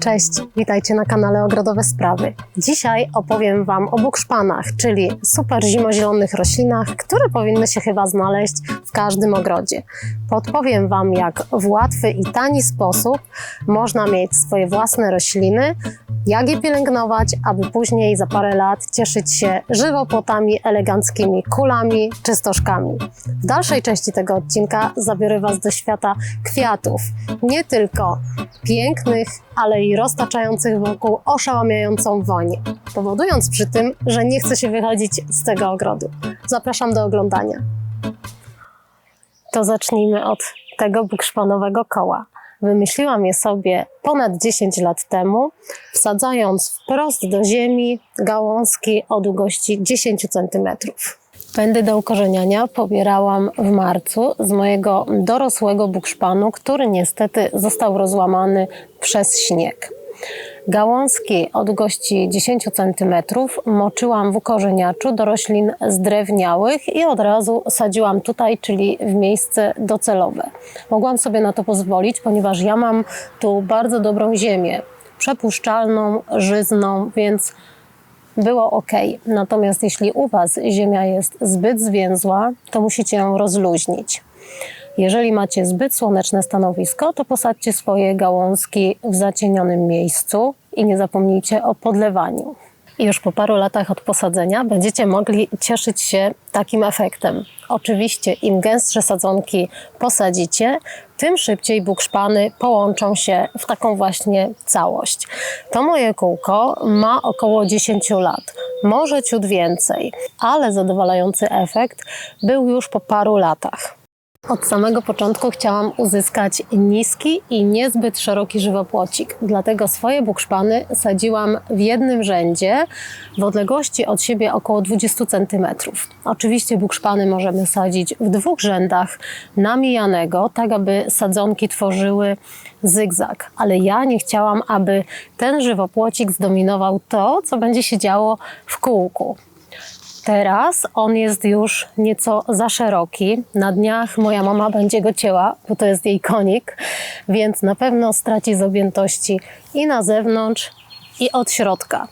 Cześć, witajcie na kanale Ogrodowe Sprawy. Dzisiaj opowiem Wam o bukszpanach, czyli super zimozielonych roślinach, które powinny się chyba znaleźć w każdym ogrodzie. Podpowiem Wam, jak w łatwy i tani sposób można mieć swoje własne rośliny, jak je pielęgnować, aby później za parę lat cieszyć się żywopłotami, eleganckimi kulami czy stożkami. W dalszej części tego odcinka zabiorę Was do świata kwiatów. Nie tylko pięknych, ale i roztaczających wokół oszałamiającą woń, powodując przy tym, że nie chce się wychodzić z tego ogrodu. Zapraszam do oglądania. To zacznijmy od tego bukszpanowego koła. Wymyśliłam je sobie ponad 10 lat temu, wsadzając wprost do ziemi gałązki o długości 10 cm. Pędy do ukorzeniania pobierałam w marcu z mojego dorosłego bukszpanu, który niestety został rozłamany przez śnieg. Gałązki o długości 10 cm moczyłam w ukorzeniaczu do roślin zdrewniałych i od razu sadziłam tutaj, czyli w miejsce docelowe. Mogłam sobie na to pozwolić, ponieważ ja mam tu bardzo dobrą ziemię, przepuszczalną, żyzną, więc było ok. Natomiast jeśli u Was ziemia jest zbyt zwięzła, to musicie ją rozluźnić. Jeżeli macie zbyt słoneczne stanowisko, to posadźcie swoje gałązki w zacienionym miejscu i nie zapomnijcie o podlewaniu. I już po paru latach od posadzenia będziecie mogli cieszyć się takim efektem. Oczywiście, im gęstsze sadzonki posadzicie, tym szybciej bukszpany połączą się w taką właśnie całość. To moje kółko ma około 10 lat, może ciut więcej, ale zadowalający efekt był już po paru latach. Od samego początku chciałam uzyskać niski i niezbyt szeroki żywopłocik, dlatego swoje bukszpany sadziłam w jednym rzędzie w odległości od siebie około 20 cm. Oczywiście bukszpany możemy sadzić w dwóch rzędach namijanego, tak aby sadzonki tworzyły zygzak, ale ja nie chciałam, aby ten żywopłocik zdominował to, co będzie się działo w kółku. Teraz on jest już nieco za szeroki. Na dniach moja mama będzie go cięła, bo to jest jej konik, więc na pewno straci z objętości i na zewnątrz, i od środka.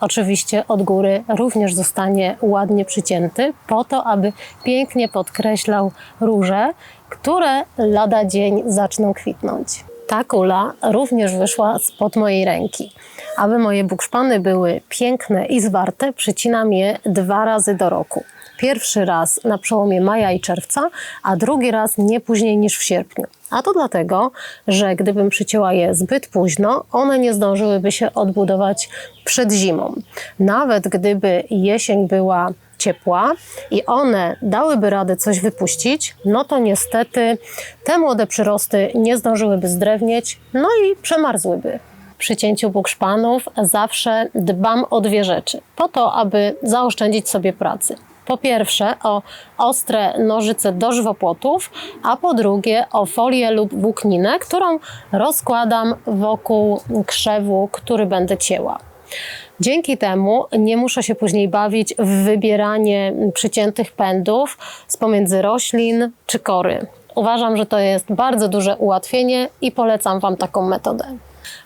Oczywiście od góry również zostanie ładnie przycięty, po to, aby pięknie podkreślał róże, które lada dzień zaczną kwitnąć. Ta kula również wyszła spod mojej ręki. Aby moje bukszpany były piękne i zwarte, przycinam je dwa razy do roku. Pierwszy raz na przełomie maja i czerwca, a drugi raz nie później niż w sierpniu. A to dlatego, że gdybym przycięła je zbyt późno, one nie zdążyłyby się odbudować przed zimą. Nawet gdyby jesień była ciepła i one dałyby radę coś wypuścić, no to niestety te młode przyrosty nie zdążyłyby zdrewnieć, no i przemarzłyby. Przy cięciu bukszpanów zawsze dbam o dwie rzeczy, po to, aby zaoszczędzić sobie pracy. Po pierwsze o ostre nożyce do żywopłotów, a po drugie o folię lub włókninę, którą rozkładam wokół krzewu, który będę cięła. Dzięki temu nie muszę się później bawić w wybieranie przyciętych pędów z pomiędzy roślin czy kory. Uważam, że to jest bardzo duże ułatwienie i polecam Wam taką metodę.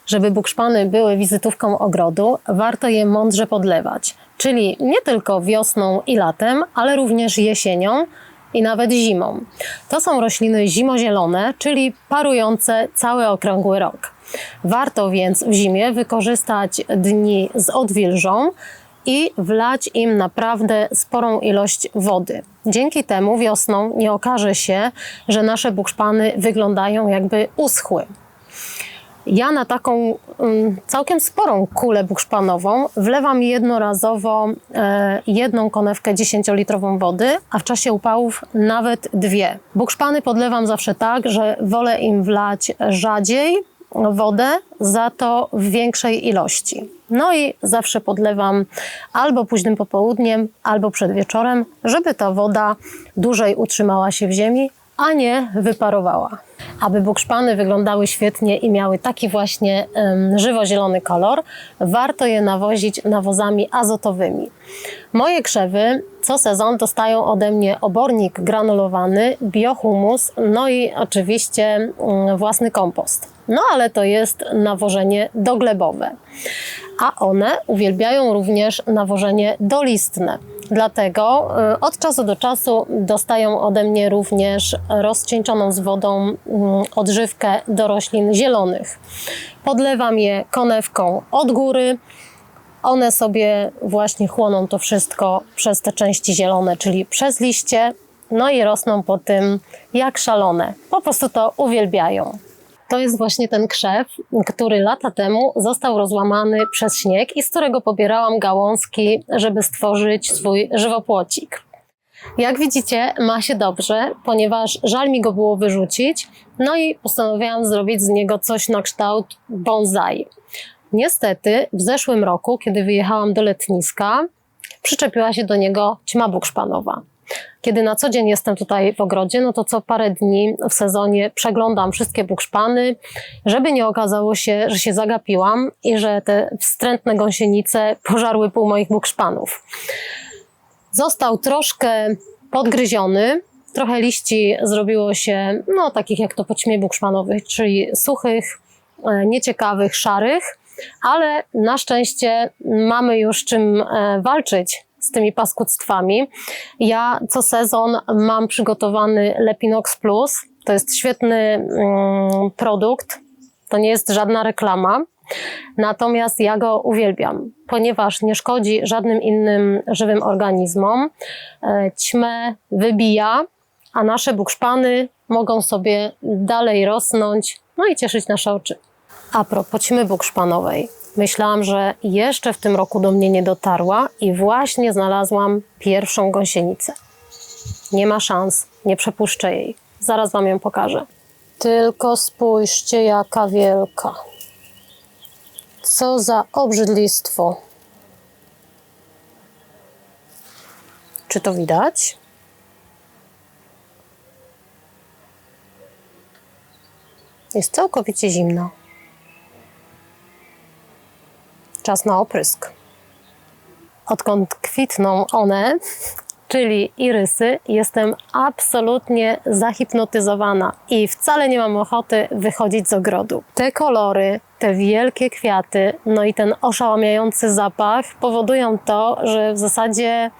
Żeby bukszpany były wizytówką ogrodu, warto je mądrze podlewać, czyli nie tylko wiosną i latem, ale również jesienią i nawet zimą. To są rośliny zimozielone, czyli parujące cały okrągły rok. Warto więc w zimie wykorzystać dni z odwilżą i wlać im naprawdę sporą ilość wody. Dzięki temu wiosną nie okaże się, że nasze bukszpany wyglądają jakby uschły. Ja na taką um, całkiem sporą kulę bukszpanową wlewam jednorazowo e, jedną konewkę 10-litrową wody, a w czasie upałów nawet dwie. Bukszpany podlewam zawsze tak, że wolę im wlać rzadziej wodę, za to w większej ilości. No i zawsze podlewam albo późnym popołudniem, albo przed wieczorem, żeby ta woda dłużej utrzymała się w ziemi, a nie wyparowała. Aby bukszpany wyglądały świetnie i miały taki właśnie um, żywo-zielony kolor, warto je nawozić nawozami azotowymi. Moje krzewy co sezon dostają ode mnie obornik granulowany, biohumus, no i oczywiście um, własny kompost. No ale to jest nawożenie doglebowe. A one uwielbiają również nawożenie dolistne. Dlatego y, od czasu do czasu dostają ode mnie również rozcieńczoną z wodą mm, odżywkę do roślin zielonych. Podlewam je konewką od góry. One sobie właśnie chłoną to wszystko przez te części zielone, czyli przez liście, no i rosną po tym jak szalone. Po prostu to uwielbiają. To jest właśnie ten krzew, który lata temu został rozłamany przez śnieg i z którego pobierałam gałązki, żeby stworzyć swój żywopłocik. Jak widzicie, ma się dobrze, ponieważ żal mi go było wyrzucić, no i postanowiłam zrobić z niego coś na kształt bonsai. Niestety, w zeszłym roku, kiedy wyjechałam do letniska, przyczepiła się do niego ćma bukszpanowa. Kiedy na co dzień jestem tutaj w ogrodzie, no to co parę dni w sezonie przeglądam wszystkie bukszpany, żeby nie okazało się, że się zagapiłam i że te wstrętne gąsienice pożarły pół moich bukszpanów. Został troszkę podgryziony, trochę liści zrobiło się, no takich jak to po ćmie bukszpanowych, czyli suchych, e, nieciekawych, szarych, ale na szczęście mamy już czym e, walczyć z tymi paskudztwami. Ja co sezon mam przygotowany Lepinox Plus. To jest świetny mm, produkt. To nie jest żadna reklama. Natomiast ja go uwielbiam, ponieważ nie szkodzi żadnym innym żywym organizmom. E, ćmę wybija, a nasze bukszpany mogą sobie dalej rosnąć, no i cieszyć nasze oczy. A propos ćmy bukszpanowej. Myślałam, że jeszcze w tym roku do mnie nie dotarła i właśnie znalazłam pierwszą gąsienicę. Nie ma szans, nie przepuszczę jej. Zaraz Wam ją pokażę. Tylko spójrzcie, jaka wielka. Co za obrzydlistwo. Czy to widać? Jest całkowicie zimno. Czas na oprysk. Odkąd kwitną one, czyli irysy, jestem absolutnie zahipnotyzowana i wcale nie mam ochoty wychodzić z ogrodu. Te kolory, te wielkie kwiaty, no i ten oszałamiający zapach powodują to, że w zasadzie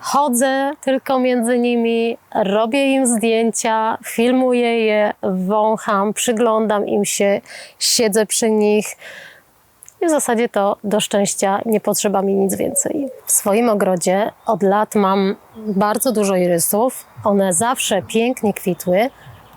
chodzę tylko między nimi, robię im zdjęcia, filmuję je, wącham, przyglądam im się, siedzę przy nich. I w zasadzie to do szczęścia nie potrzeba mi nic więcej. W swoim ogrodzie od lat mam bardzo dużo irysów. One zawsze pięknie kwitły,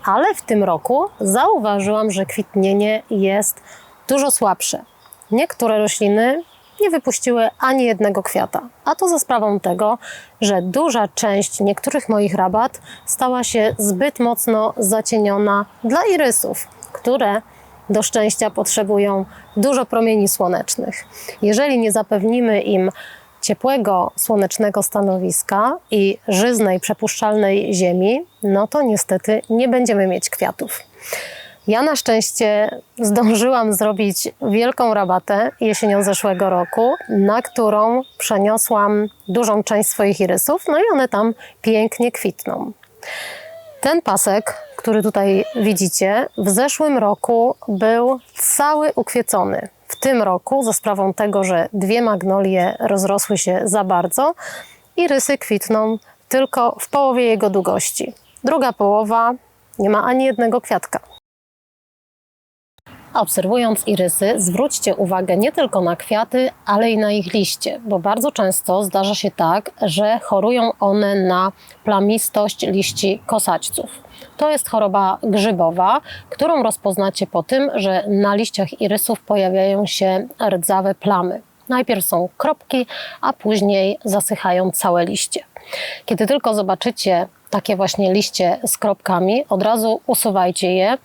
ale w tym roku zauważyłam, że kwitnienie jest dużo słabsze. Niektóre rośliny nie wypuściły ani jednego kwiata, a to za sprawą tego, że duża część niektórych moich rabat stała się zbyt mocno zacieniona dla irysów, które do szczęścia potrzebują dużo promieni słonecznych. Jeżeli nie zapewnimy im ciepłego, słonecznego stanowiska i żyznej, przepuszczalnej ziemi, no to niestety nie będziemy mieć kwiatów. Ja na szczęście zdążyłam zrobić wielką rabatę jesienią zeszłego roku, na którą przeniosłam dużą część swoich irysów, no i one tam pięknie kwitną. Ten pasek, który tutaj widzicie, w zeszłym roku był cały ukwiecony. W tym roku, za sprawą tego, że dwie magnolie rozrosły się za bardzo, irysy kwitną tylko w połowie jego długości. Druga połowa nie ma ani jednego kwiatka. Obserwując irysy, zwróćcie uwagę nie tylko na kwiaty, ale i na ich liście, bo bardzo często zdarza się tak, że chorują one na plamistość liści kosaćców. To jest choroba grzybowa, którą rozpoznacie po tym, że na liściach irysów pojawiają się rdzawe plamy. Najpierw są kropki, a później zasychają całe liście. Kiedy tylko zobaczycie takie właśnie liście z kropkami, od razu usuwajcie je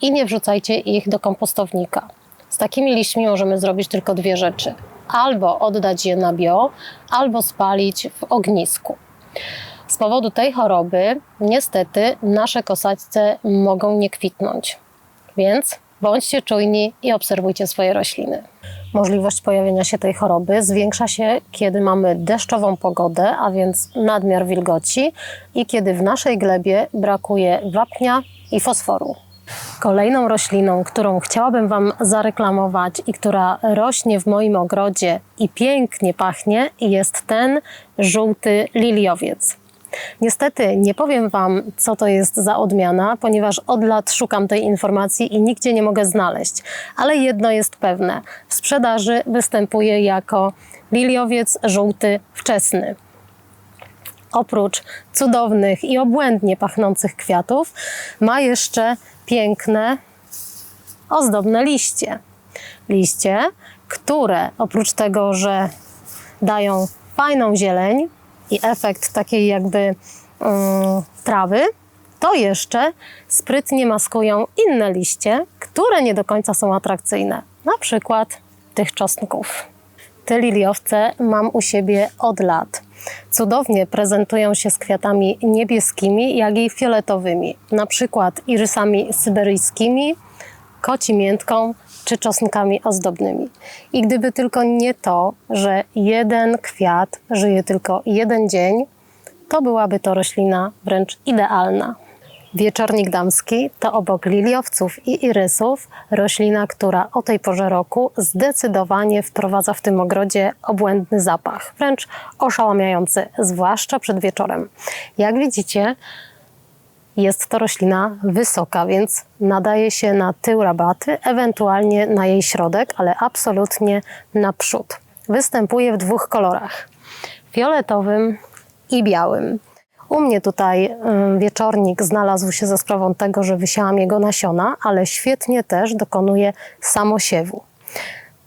i nie wrzucajcie ich do kompostownika. Z takimi liśćmi możemy zrobić tylko dwie rzeczy: albo oddać je na bio, albo spalić w ognisku. Z powodu tej choroby, niestety, nasze kosaćce mogą nie kwitnąć. Więc bądźcie czujni i obserwujcie swoje rośliny. Możliwość pojawienia się tej choroby zwiększa się, kiedy mamy deszczową pogodę, a więc nadmiar wilgoci i kiedy w naszej glebie brakuje wapnia i fosforu. Kolejną rośliną, którą chciałabym Wam zareklamować i która rośnie w moim ogrodzie i pięknie pachnie, jest ten żółty liliowiec. Niestety nie powiem Wam, co to jest za odmiana, ponieważ od lat szukam tej informacji i nigdzie nie mogę znaleźć. Ale jedno jest pewne: w sprzedaży występuje jako liliowiec żółty wczesny. Oprócz cudownych i obłędnie pachnących kwiatów, ma jeszcze piękne, ozdobne liście. Liście, które oprócz tego, że dają fajną zieleń i efekt takiej jakby um, trawy, to jeszcze sprytnie maskują inne liście, które nie do końca są atrakcyjne. Na przykład tych czosnków. Te liliowce mam u siebie od lat. Cudownie prezentują się z kwiatami niebieskimi, jak i fioletowymi, na przykład irysami syberyjskimi, kocimiętką czy czosnkami ozdobnymi. I gdyby tylko nie to, że jeden kwiat żyje tylko jeden dzień, to byłaby to roślina wręcz idealna. Wieczornik damski to obok liliowców i irysów roślina, która o tej porze roku zdecydowanie wprowadza w tym ogrodzie obłędny zapach, wręcz oszałamiający, zwłaszcza przed wieczorem. Jak widzicie, jest to roślina wysoka, więc nadaje się na tył rabaty, ewentualnie na jej środek, ale absolutnie na przód. Występuje w dwóch kolorach: fioletowym i białym. U mnie tutaj y, wieczornik znalazł się za sprawą tego, że wysiałam jego nasiona, ale świetnie też dokonuje samosiewu.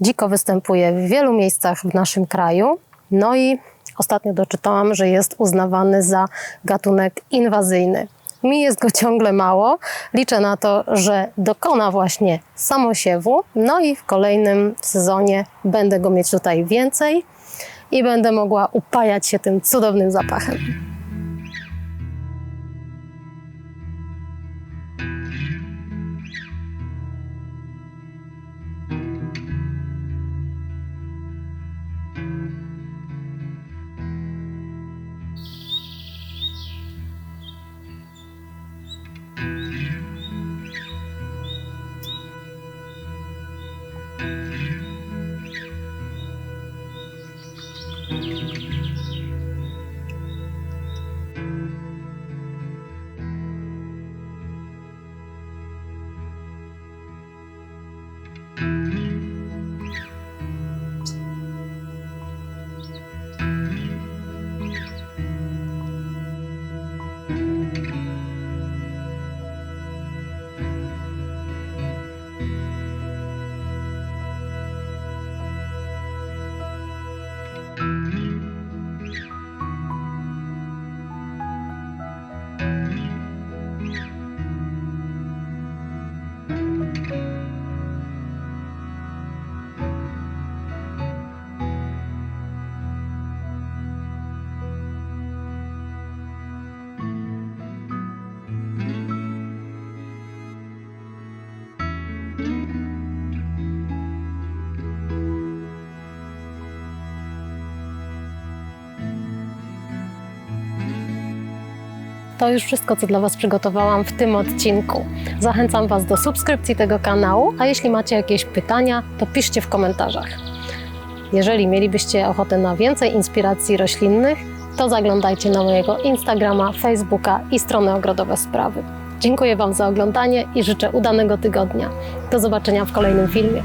Dziko występuje w wielu miejscach w naszym kraju. No i ostatnio doczytałam, że jest uznawany za gatunek inwazyjny. Mi jest go ciągle mało. Liczę na to, że dokona właśnie samosiewu. No i w kolejnym sezonie będę go mieć tutaj więcej i będę mogła upajać się tym cudownym zapachem. To już wszystko, co dla Was przygotowałam w tym odcinku. Zachęcam Was do subskrypcji tego kanału, a jeśli macie jakieś pytania, to piszcie w komentarzach. Jeżeli mielibyście ochotę na więcej inspiracji roślinnych, to zaglądajcie na mojego Instagrama, Facebooka i stronę Ogrodowe Sprawy. Dziękuję Wam za oglądanie i życzę udanego tygodnia. Do zobaczenia w kolejnym filmie.